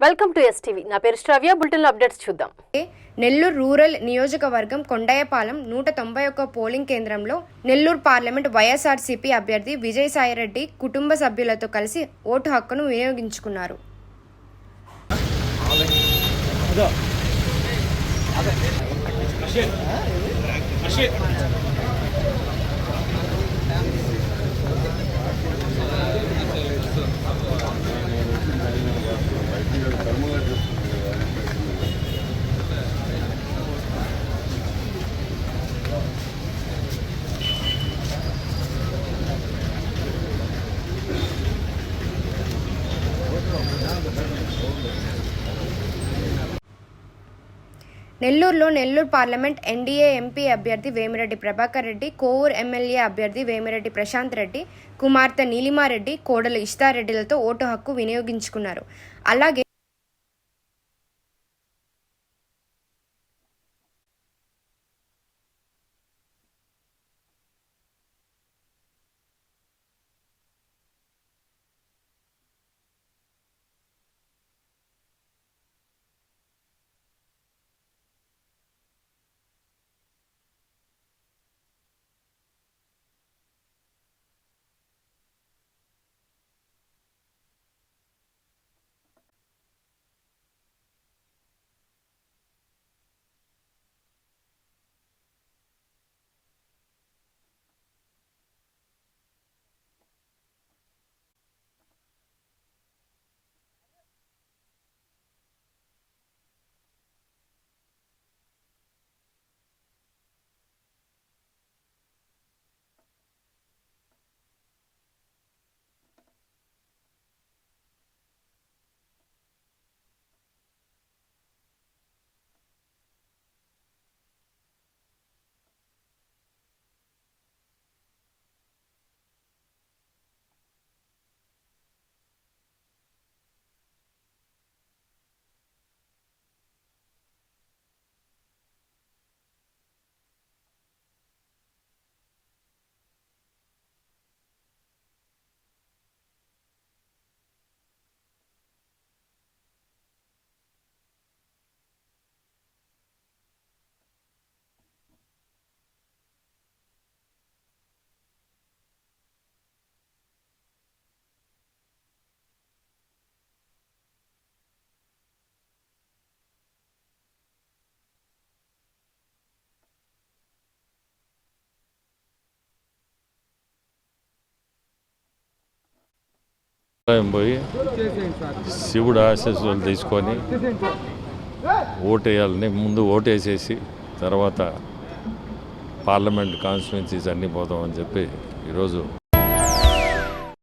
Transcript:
Welcome to STV నా పేరు శ్రవ్య బులెటిన్లో అప్డేట్స్ చూద్దాం నెల్లూరు రూరల్ నియోజకవర్గం కొండాయపాలెం నూట తొంభై ఒక్క పోలింగ్ కేంద్రంలో నెల్లూరు పార్లమెంట్ వైఎస్ఆర్సీపీ అభ్యర్థి విజయసాయిరెడ్డి కుటుంబ సభ్యులతో కలిసి ఓటు హక్కును వినియోగించుకున్నారు నెల్లూరులో నెల్లూరు పార్లమెంట్ ఎన్డీఏ ఎంపీ అభ్యర్థి వేమిరెడ్డి ప్రభాకర్ రెడ్డి కోవూరు ఎమ్మెల్యే అభ్యర్థి వేమిరెడ్డి ప్రశాంత్ రెడ్డి కుమార్తె నీలిమారెడ్డి కోడలు ఇష్తారెడ్డిలతో ఓటు హక్కు వినియోగించుకున్నారు. అలాగే ఆలయం పోయి శివుడు ఆశీస్సులు తీసుకొని ఓటేయాలని ముందు ఓటేసేసి తర్వాత పార్లమెంట్ కాన్స్టిట్యున్సీస్ అన్నీ పోతామని చెప్పి ఈరోజు